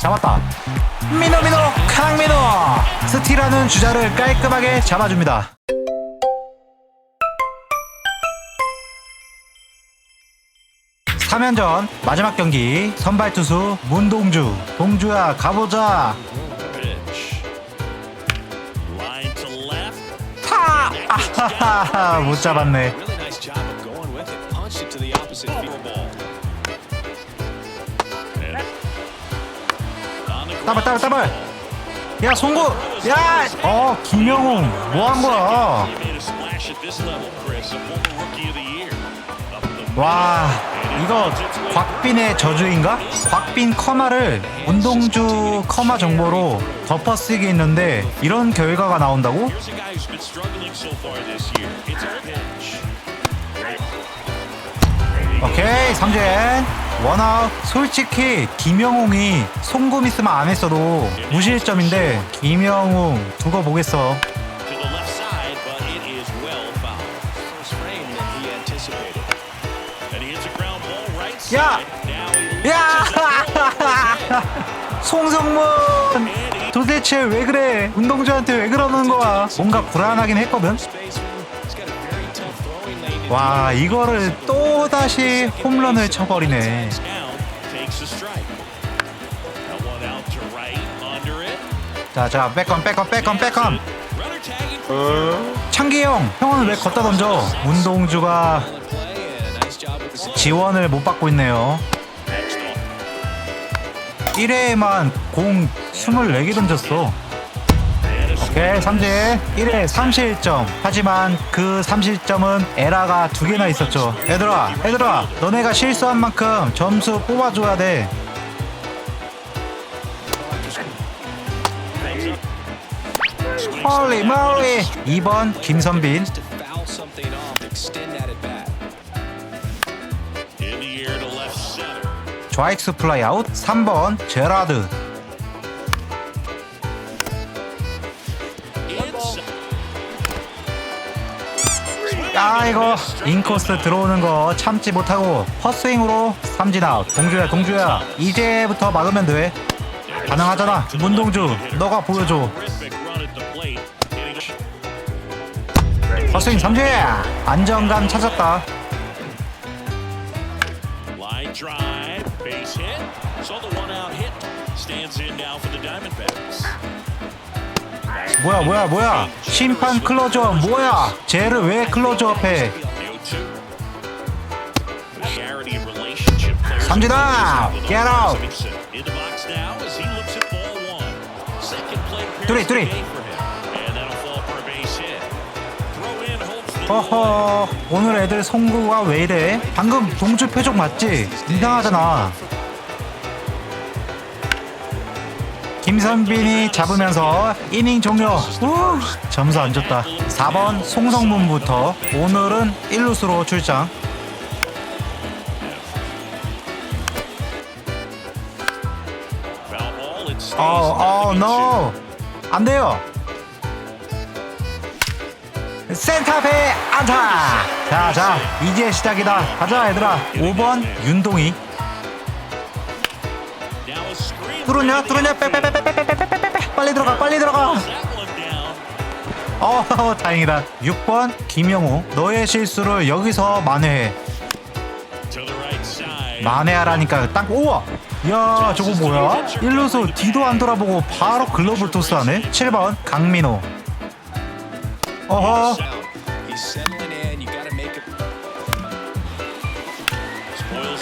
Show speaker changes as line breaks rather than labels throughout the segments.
잡았다. 민호 민호. 강민호. 스틸하는 주자를 깔끔하게 잡아줍니다. 삼연전 마지막 경기. 선발 투수 문동주. 동주야 가보자. 타! 아하하 못 잡았네 따발 따발. 따발 야 송구 야어 김영웅 뭐 한 거야 와 이거 곽빈의 저주인가? 곽빈 커마를 운동주 커마 정보로 덮어쓰기 했는데 이런 결과가 나온다고? 오케이 삼진 원아웃 솔직히 김영웅이 송금 있으면 안 했어도 무실점인데 김영웅 두고 보겠어 야! 야 송성문 도대체 왜 그래 운동주한테 왜 그러는 거야 뭔가 불안하긴 했거든 와 이거를 또 다시 홈런을 쳐버리네. 자자 백건 백건 백건 백건
Runner tagging.
창기 형 형은 왜 걷다 던져
sit.
지원을 못 받고 있네요
Next off.
1회에만 공 24개 던졌어 오케이 삼진 1회 3실점. 하지만 그 3실점은 에라가 두 개나 있었죠. 얘들아 얘들아 너네가 실수한 만큼 점수 뽑아줘야 돼. 홀리 몰리 2번 김선빈. 좌익수 플라이 아웃 3번 제라드 아 이거 인코스 들어오는 거 참지 못하고 헛스윙으로 삼진 아웃. 동주야 동주야. 이제부터 막으면 돼. 가능하잖아. 문동주 너가 보여줘. 헛스윙 삼진. 안정감 찾았다 뭐야 뭐야 뭐야 심판 클로즈업 뭐야 쟤를 왜 클로즈업해
The 0-2. The charity relationship players.
삼진 아웃 get out 뚜리, 뚜리. 허허 오늘 애들 송구가 왜 이래 방금 동주 표정 맞지 이상하잖아 김선빈이 잡으면서 이닝 종료. 우, 점수 안 줬다. 4번 송성문부터 오늘은 1루수로 출장.
stays
어어
nothing
노 안돼요. 센터페 안타. 자 자 이제 시작이다. 가자 얘들아. 5번 윤동희 뚫었냐? 뚫었냐? 빼빼빼빼빼빼빼빼 빨리 들어가 빨리 들어가. 어 다행이다. 6번 김영우 너의 실수를 여기서 만회해. 만회하라니까 딱 우와! 야 저거 뭐야? 1루수 뒤도 안 돌아보고 바로 글러브 토스하네. 7번 강민호. 어허.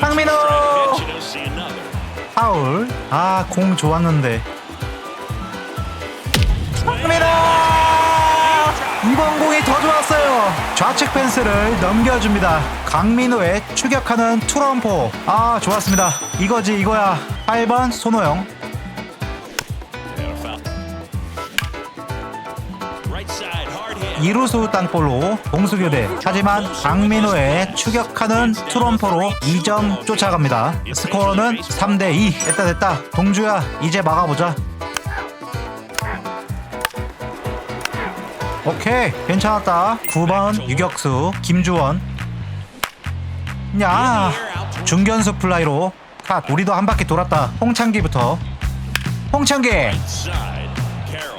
강민호! 파울. 아 공 좋았는데. 강민호 이번 공이 더 좋았어요. 좌측 펜스를 넘겨줍니다. 강민호의 추격하는 투런포. 아 좋았습니다. 이거지 이거야. 8번 손호영 2루수 땅볼로 공수교대. 하지만 강민호의 추격하는 투런포로 2점 쫓아갑니다. 스코어는 3대2 됐다 됐다. 동주야 이제 막아보자. 오케이 괜찮았다. 9번 유격수 김주원. 야 중견수 플라이로. 팟 우리도 한 바퀴 돌았다. 홍창기부터. 홍창기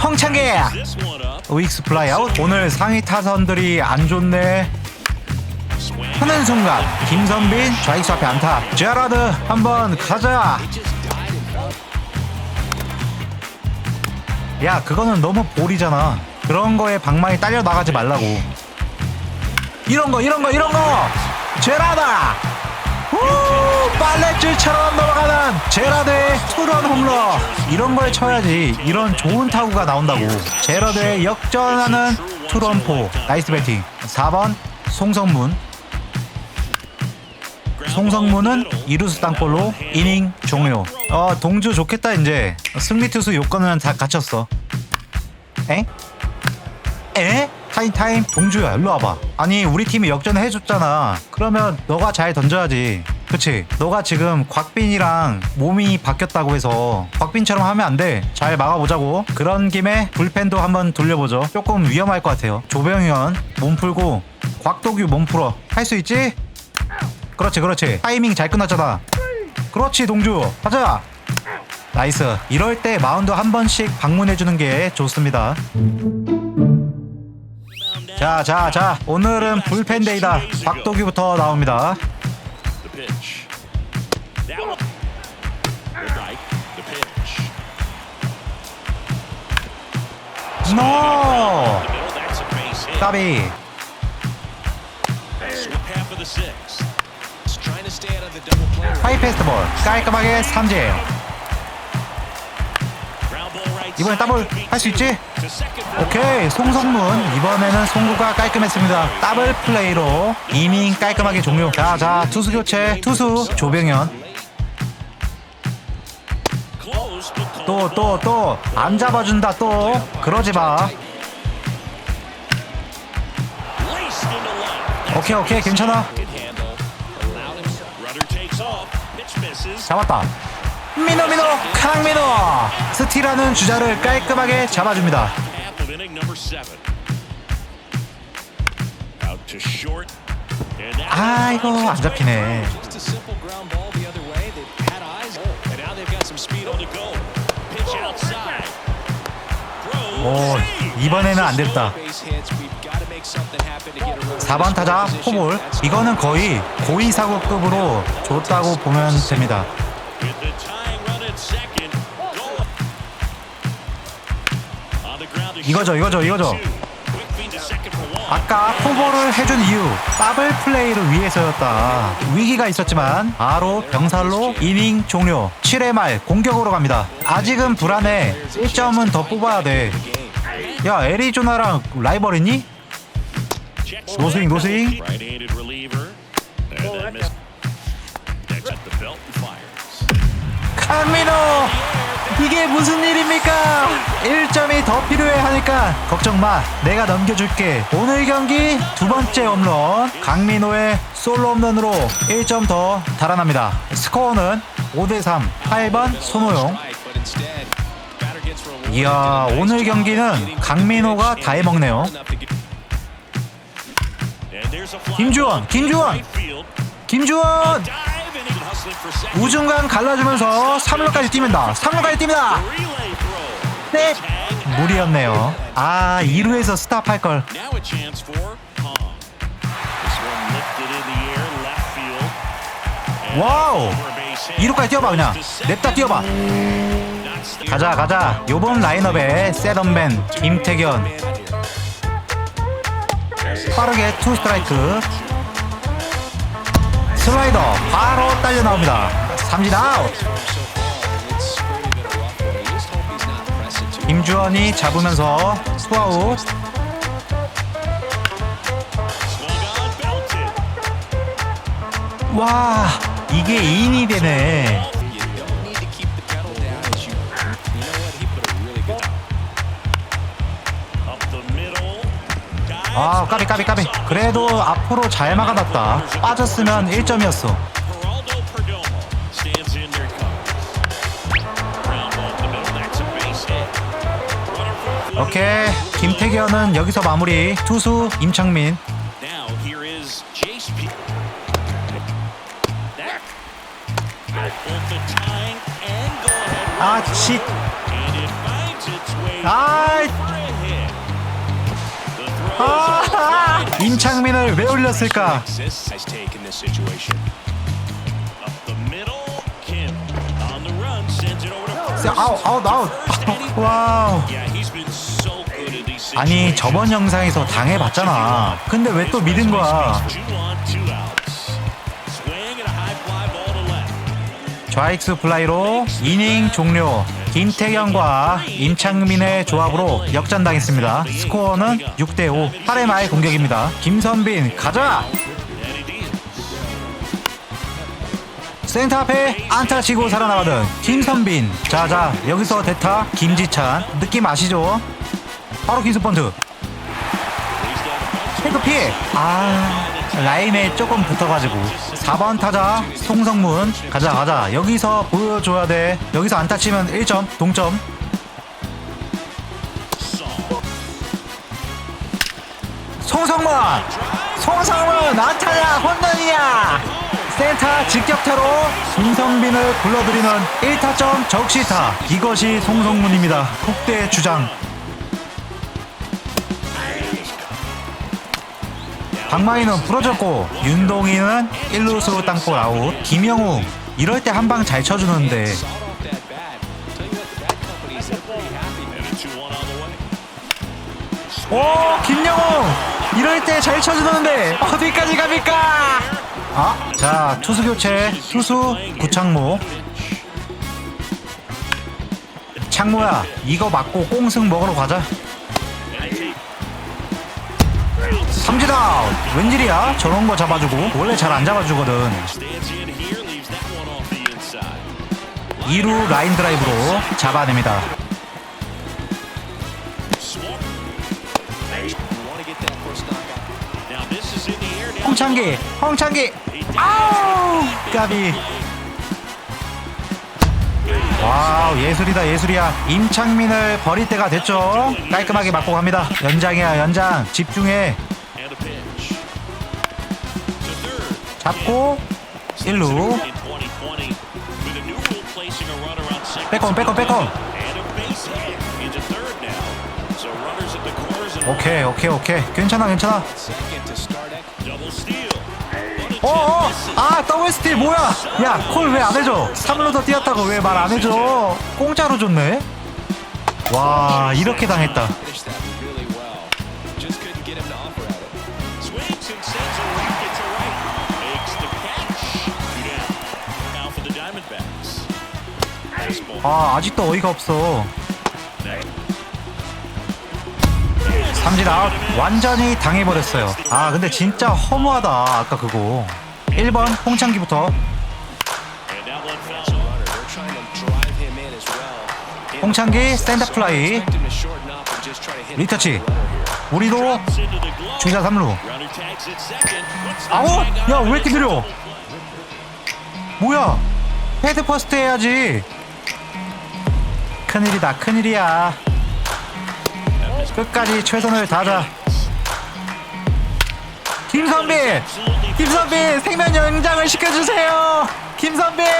Side. Carroll.
홍창기
This one up.
윅스 플라이 아웃 오늘 상위 타선들이 안 좋네. 하는 순간 김선빈 좌익수 앞에 안타 제라드 한번 가자 야 그거는 너무 볼이잖아 그런 거에 방망이 딸려 나가지 말라고 이런 거 이런 거 이런 거 제라다 우 빨래줄처럼 넘어가는 제라드의 투런 홈런 이런 걸 쳐야지 이런 좋은 타구가 나온다고 제라드의 역전하는 투런포 나이스 배팅 4번 송성문 송성문은 이루스 땅볼로 이닝 종료. 어 동주 좋겠다 이제 승리 투수 요건은 다 갖췄어. 에? 에? 타임 타임 동주야 일로 와봐. 아니 우리 팀이 역전을 해줬잖아. 그러면 너가 잘 던져야지. 그치? 너가 지금 곽빈이랑 몸이 바뀌었다고 해서 곽빈처럼 하면 안 돼. 잘 막아보자고. 그런 김에 불펜도 한번 돌려보죠. 조금 위험할 것 같아요. 조병현 몸 풀고 곽도규 몸 풀어. 할 수 있지? 그렇지 그렇지 타이밍 잘 끝났잖아 그렇지 동주 가자 나이스 이럴 때 마운드 한 번씩 방문해주는 게 좋습니다 자 자 자 오늘은 불펜데이다 박도규부터 나옵니다. 노. 까비. 하이 패스트볼 깔끔하게 삼진 이번엔 더블 할 수 있지? 오케이 송성문 이번에는 송구가 깔끔했습니다 더블 플레이로 이닝 깔끔하게 종료 자자 투수 교체 투수 조병현 또 또 또 안 잡아준다 또 그러지 마
Laced into left.
오케이 오케이 괜찮아. 잡았다 민호 민호 강민호 스틸하는 주자를 깔끔하게 잡아줍니다 아이고 안 잡히네. 오. 이번에는 안 됐다
base hits. We've got to make something happen to get a runner.
4번 타자 포볼 이거는 거의 고의사고급으로 줬다고 보면 됩니다 이거죠, 이거죠, 이거죠. 아까 포볼을 해준 이유 더블 플레이를 위해서였다 위기가 있었지만 바로 병살로 이닝 종료 7회 말 공격으로 갑니다 아직은 불안해 1점은 더 뽑아야 돼야 애리조나랑 라이벌이니?
Checks
노스윙. 노스윙.
And
이게 무슨 일입니까? 1점이 더 필요해 하니까 걱정 마. 내가 넘겨줄게. 오늘 경기 두 번째 홈런. 강민호의 솔로 홈런으로 1점 더 달아납니다. 스코어는 5대 3 8번 손호용. 이야, 오늘 경기는 강민호가 다 해먹네요. 김주원, 김주원. 김주원 우중간 갈라주면서 3루까지 뛰면다 3루까지 뜁니다. 네 무리였네요 아 2루에서 스탑할걸
Now a chance for Hong. This one lifted in the air, left field. And
와우
for a base hit.
2루까지 뛰어봐 그냥 냅다 뛰어봐. 가자 가자 요번 라인업에 셋언맨 김태견 빠르게 투 스트라이크 슬라이더 바로 딸려 나옵니다. 삼진 아웃. 김주원이 잡으면서 투아웃. 와 이게 2인이 되네 아 까비 까비 까비 그래도 앞으로 잘 막아놨다 빠졌으면 1점이었어
Geraldo Perdomo stands in there comes. Ground ball up the middle. That's a base hit. Runner from third.
오케이 김태견은 여기서 마무리 투수 임창민
here is
아, 임창민을 왜 올렸을까? 아웃, 아웃, 아웃. 와우. 아니. 저번 영상에서 당해봤잖아. 근데 왜 또 믿은 거야? 좌익수 플라이로 이닝 종료. 김태경과 임창민의 조합으로 역전당했습니다. 스코어는 6대5. 8회 말 공격입니다. 김선빈 가자. 센터 앞에 안타 치고 살아나가던 김선빈. 자자 여기서 대타 김지찬 느낌 아시죠? 바로 기습 번트.
He's down a bunch.
태그 피해. 아 라인에 조금 붙어가지고. 4번 타자 송성문. 가자 가자. 여기서 보여줘야 돼. 여기서 안타 치면 1점 동점. 송성문! 송성문 안타냐 홈런이야! 센터 직격타로 김성빈을 불러들이는 1타점 적시타. 이것이 송성문입니다. 국대 주장 박마희는 부러졌고 윤동희는 1루수 땅볼 아웃 김영우 이럴 때 한 방 잘 쳐주는데. 오 김영우 이럴 때 잘 쳐주는데 어디까지 갑니까 아 자 투수 교체 투수 구창모 창모야 이거 맞고 꽁승 먹으러 가자 삼진 아웃 웬일이야 저런 거 잡아주고 원래 잘 안 잡아주거든
Stands in here, leaves that one off the inside.
2루 라인 드라이브로 잡아냅니다 홍창기 홍창기 아우 까비 와우 예술이다 예술이야 임창민을 버릴 때가 됐죠 깔끔하게 맞고 갑니다 연장이야 연장 집중해. 잡고 1루
In 2020, with a new rule placing a runner on second.
백홈 백홈 백홈 오케이 오케이 오케이 괜찮아 괜찮아 어어. 아 스틸 뭐야 야 콜 왜 안 해줘 3루 더 뛰었다고 왜 말 안 해줘 공짜로 줬네 와 이렇게 당했다. 아 아직도 어이가 없어 삼진 아웃 완전히 당해버렸어요 아 근데 진짜 허무하다 아까 그거 1번 홍창기부터. 홍창기 스탠드 플라이 리터치. 우리도. 주자 3루
Runner tags it second. Puts the
아우
tag
야
on,
왜 이렇게 느려. 뭐야 헤드 퍼스트 해야지 큰일이다 큰일이야 끝까지 최선을 다하자. 김선빈 김선빈 생명 연장을 시켜주세요. 김선빈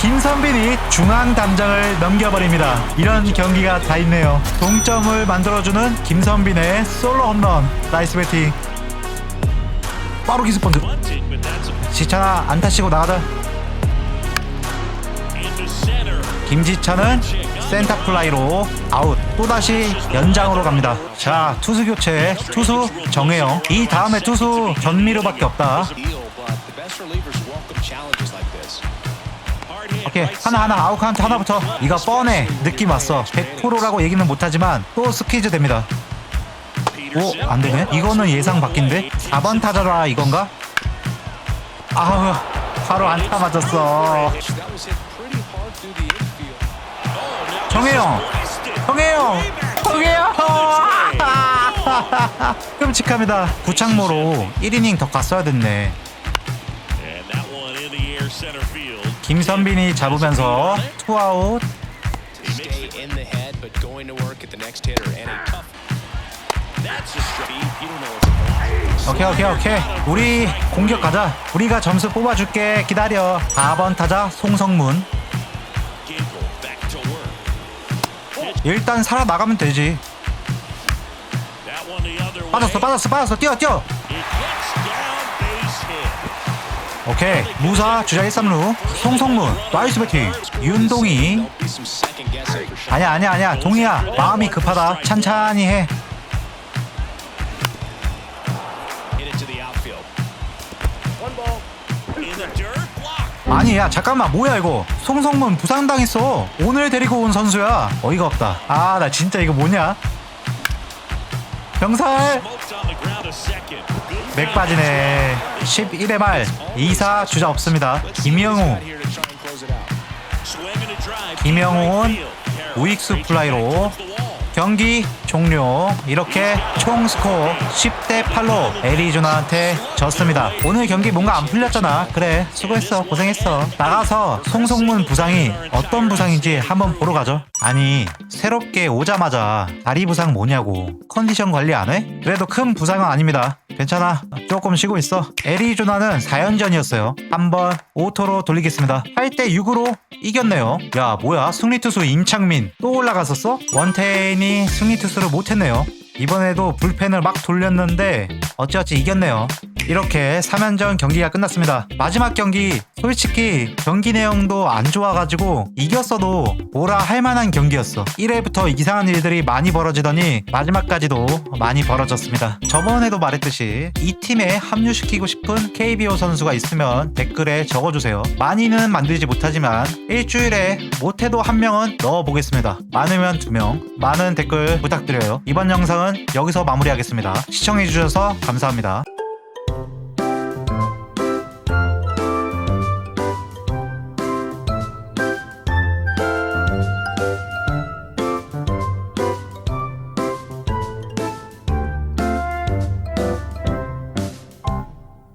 김선빈이 중앙 담장을 넘겨버립니다. 이런 경기가 다 있네요. 동점을 만들어주는 김선빈의 솔로 홈런. 나이스 배팅.
that's a-
지찬아 안타 치고 나가자. 김지찬은 센터 플라이로 아웃 또다시 연장으로 갑니다. 자 투수 교체 투수 정혜영. 이 다음에 투수 전미르밖에 없다. 오케이 하나하나 아웃 카운트 하나부터. 이거 뻔해. 느낌 왔어. 100%라고 얘기는 못하지만 또 스퀴즈 됩니다. 오 안되네? 이거는 예상 밖인데? 4번 타자라 이건가? 아우 바로 안타 맞았어 정혜영 정혜영 정혜영 끔찍합니다 구창모로 1이닝 더 갔어야 됐네. 김선빈이 잡으면서 투아웃. 오케이 오케이 오케이 우리 공격 가자 우리가 점수 뽑아줄게 기다려 4번 타자 송성문 일단 살아나가면 되지. 빠졌어 빠졌어 빠졌어 뛰어 뛰어. 오케이 무사 주자 1, 3루 송성문 나이스 배팅 윤동희. 아니야 아니야 아니야 동희야 마음이 급하다 찬찬히 해 아니 야 잠깐만 뭐야 이거 송성문 부상당했어 오늘 데리고 온 선수야 어이가 없다 아 나 진짜 이거 뭐냐 병살 맥 빠지네 11회 말 2사 주자 없습니다 김영우. 김영훈 우익수 플라이로 경기 종료. 이렇게 총 스코어 10대 8로 애리조나한테 졌습니다. 오늘 경기 뭔가 안 풀렸잖아. 그래 수고했어. 고생했어. 나가서 송성문 부상이 어떤 부상인지 한번 보러 가죠. 아니 새롭게 오자마자 다리 부상 뭐냐고. 컨디션 관리 안 해? 그래도 큰 부상은 아닙니다 괜찮아. 조금 쉬고 있어. 애리조나는 4연전이었어요. 한번 오토로 돌리겠습니다. 8대 6으로 이겼네요. 야 뭐야. 승리 투수 임창민. 또 올라갔었어? 원태인이 승리 투수를 못했네요. 이번에도 불펜을 막 돌렸는데 어찌어찌 이겼네요 이렇게 3연전 경기가 끝났습니다. 마지막 경기 솔직히 경기 내용도 안 좋아가지고 이겼어도 뭐라 할 만한 경기였어. 1회부터 이상한 일들이 많이 벌어지더니 마지막까지도 많이 벌어졌습니다. 저번에도 말했듯이 이 팀에 합류시키고 싶은 KBO 선수가 있으면 댓글에 적어주세요. 많이는 만들지 못하지만 일주일에 못해도 한 명은 넣어보겠습니다. 많으면 두 명 많은 댓글 부탁드려요. 이번 영상은 여기서 마무리하겠습니다. 시청해주셔서 감사합니다